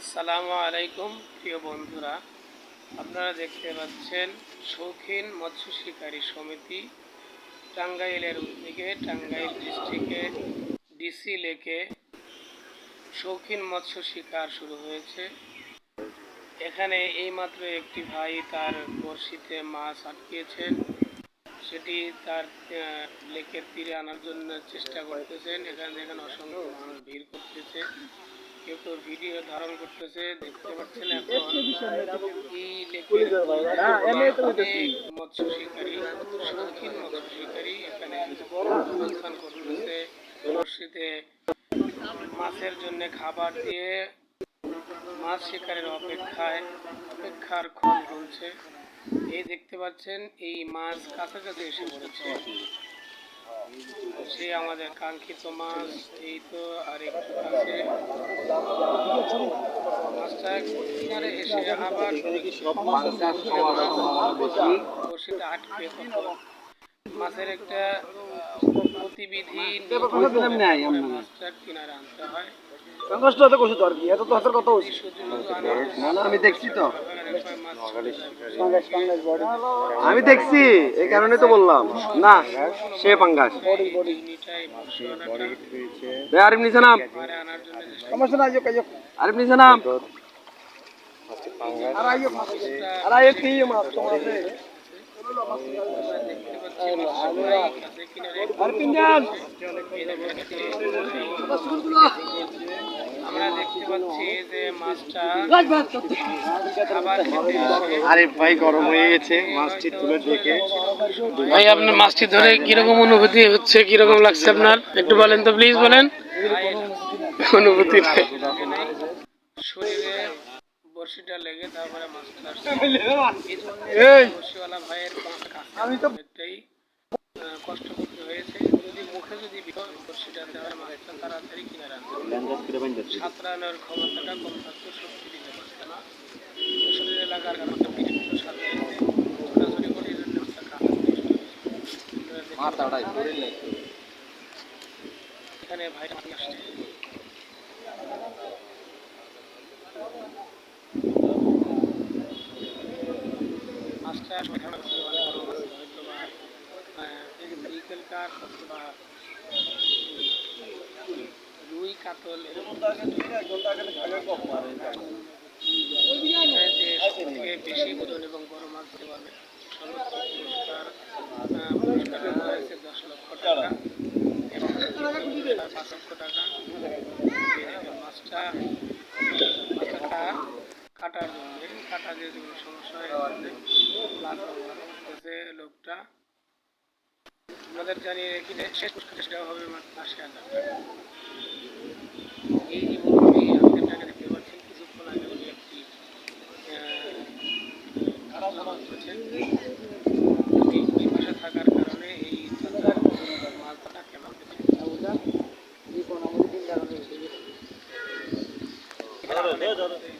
আসসালামু আলাইকুম, প্রিয় বন্ধুরা। আপনারা দেখতে পাচ্ছেন শৌখিন মৎস্য শিকারী সমিতি টাঙ্গাইলের উদ্যোগে, টাঙ্গাইল ডিস্ট্রিক্টে ডিসি লেকে শৌখিন মৎস্য শিকার শুরু হয়েছে। এখানে এইমাত্র একটি ভাই তার বড়শিতে মাছ আটকিয়েছেন সেটি তার লেকের তীরে আনার জন্য চেষ্টা করতেছেন। এখানে দেখেন অসংখ্য মানুষ ভিড় করতেছে। কেউ কেউ ভিডিও ধারণ করতেছে দেখতে পাচ্ছেন এখন। লেকের মৎস্য শিকারী শৌখিন মৎস্য শিকারী এখানে অবস্থান করতেছে। বড়শিতে মাছের জন্য খাবার দিয়ে মাছ শিকারের অপেক্ষায় অপেক্ষার ক্ষণ চলছে এই দেখতে পাচ্ছেন এই মাছ কাছাকাছি এসে পড়েছে। সে আমাদের কাঙ্ক্ষিত মাছ এই তো আর একটু কাছে। মাছটা কিনারে এসে আবার বড়শিতে আটকে মাছের একটা গতিবিধি কিনারে আনতে হয়। কষ্ট হতে কষ্ট আর কি এত তো হাতের কথা আমি দেখছি তো। আমি দেখছি, এই কারণে তো বললাম। না, সে পাঙ্গাস। আরিফ নিচে নাম। আরিফ নিচে নাম। আর পিঞ্জান আমরা দেখতে পাচ্ছি যে মাছটা খাবার আরে ভাই গরম হয়ে গেছে। মাছটি তুলে দেখে। ভাই আপনার মাছটি ধরে কীরকম অনুভূতি হচ্ছে? কীরকম লাগছে আপনার? একটু বলেন তো প্লিজ বলেন। অনুভূতি শরীরে বড়শিটা লেগে তারপরে মাছটা এই। জন্যে ভাইয়ের আমি তো অনেকটাই কষ্ট করতে হয়েছে। মুখে যদি বড়শিটা দেওয়ার তাড়াতাড়ি কিনারে আনতে সাঁতরানোর ক্ষমতাটা কম থাকতো শক্তি দিতে পারছে না। শরীরে লাগার কারণে অতিরিক্ত সাঁতরাইতে ছোটাছুটি করে কাটা এখানে ভাই আসছে। মাছটা সাধারণ হয়তো বা রুই কাতল এখানে বেশি টাকা মাছটা কাটার জন্য কাটা যে সমস্যা হয় লোকটা আমাদের জানিয়ে রেখে শেষ পুরস্কার সেটা হবে টাকা এই জীবনটি আমাদের টাকা দেখতে পাচ্ছেন কিছুক্ষণ আগে উনি একটি কাতলা মাছ ওই পাশে থাকার কারণে এই মারতেছে আরেকটি পাঙ্কাশ